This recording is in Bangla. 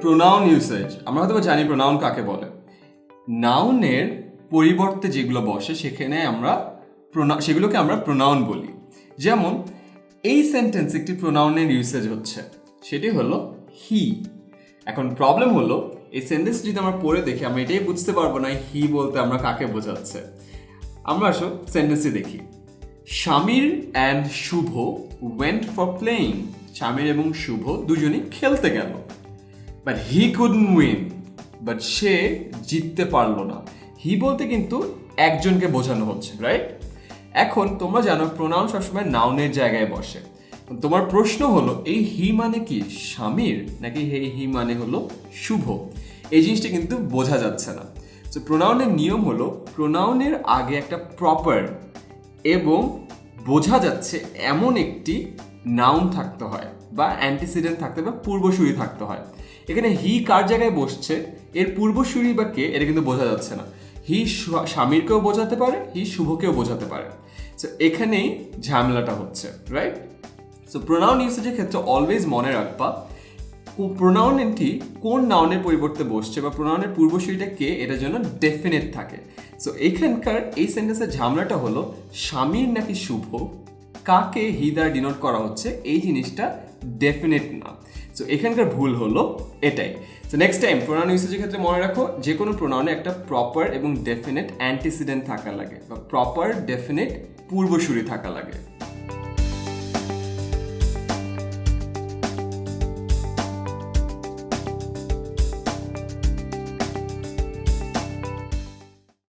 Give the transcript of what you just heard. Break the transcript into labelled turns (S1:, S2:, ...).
S1: প্রোনাউন ইউসেজ আমরা হয়তো জানি প্রোনাউন কাকে বলে। নাউনের পরিবর্তে যেগুলো বসে, সেখানে আমরা pronoun- সেগুলোকে আমরা প্রোনাউন বলি। যেমন, এই সেন্টেন্স একটি প্রোনাউনের ইউসেজ হচ্ছে। সেটি হলো হি এখন প্রবলেম হলো, এই সেন্টেন্স যদি আমরা পড়ে দেখি, আমরা এটাই বুঝতে পারব না হি বলতে আমরা কাকে বোঝাচ্ছে। আমরা আসো সেন্টেন্সটি দেখি। Samir and Shubho went for playing Samir এবং শুভ দুজনেই খেলতে গেল। But he couldn't win but সে জিততে পারল না। হি বলতে কিন্তু একজনকে বোঝানো হচ্ছে রাইট এখন তোমরা জানো প্রোনাউন সবসময় নাউনের জায়গায় বসে। তোমার প্রশ্ন হলো, এই হি মানে কি স্বামীর, নাকি এই হি মানে হলো শুভ? এই জিনিসটা কিন্তু বোঝা যাচ্ছে না। তো প্রোনাউনের নিয়ম হলো প্রোনাউনের আগে একটা প্রপার এবং বোঝা যাচ্ছে এমন একটি নাউন থাকতে হয় বা অ্যান্টিসিডেন্ট থাকতে বা পূর্বসূরি থাকতে হয়। এখানে হি কার জায়গায় বসছে? এর পূর্বসূরি বা কে? এটা কিন্তু বোঝা যাচ্ছে না। হি স্বামীরকেও বোঝাতে পারে হি শুভকেও বোঝাতে পারে। সো এখানেই ঝামেলাটা হচ্ছে রাইট সো প্রোনাউন ইউসেজের ক্ষেত্রে অলওয়েজ মনে রাখবা প্রোনাউনটি কোন নাউনের পরিবর্তে বসছে বা প্রোনাউনের পূর্বসূরিটা কে? এটার জন্য ডেফিনেট থাকে। সো এখানকার এই সেন্টেন্সের ঝামেলাটা হলো, স্বামীর নাকি শুভ? কাকে হি দ্বারা ডিনোট করা হচ্ছে, এই জিনিসটা ডেফিনেট না। সো এখানকার ভুল হলো এটাই। সো নেক্সট টাইম প্রোনাউন ইউসেজের ক্ষেত্রে মনে রাখো, যে কোনো প্রোনাউনে একটা প্রপার এবং ডেফিনেট অ্যান্টিসিডেন্ট থাকা লাগে, বা প্রপার ডেফিনেট পূর্বসূরি থাকা লাগে।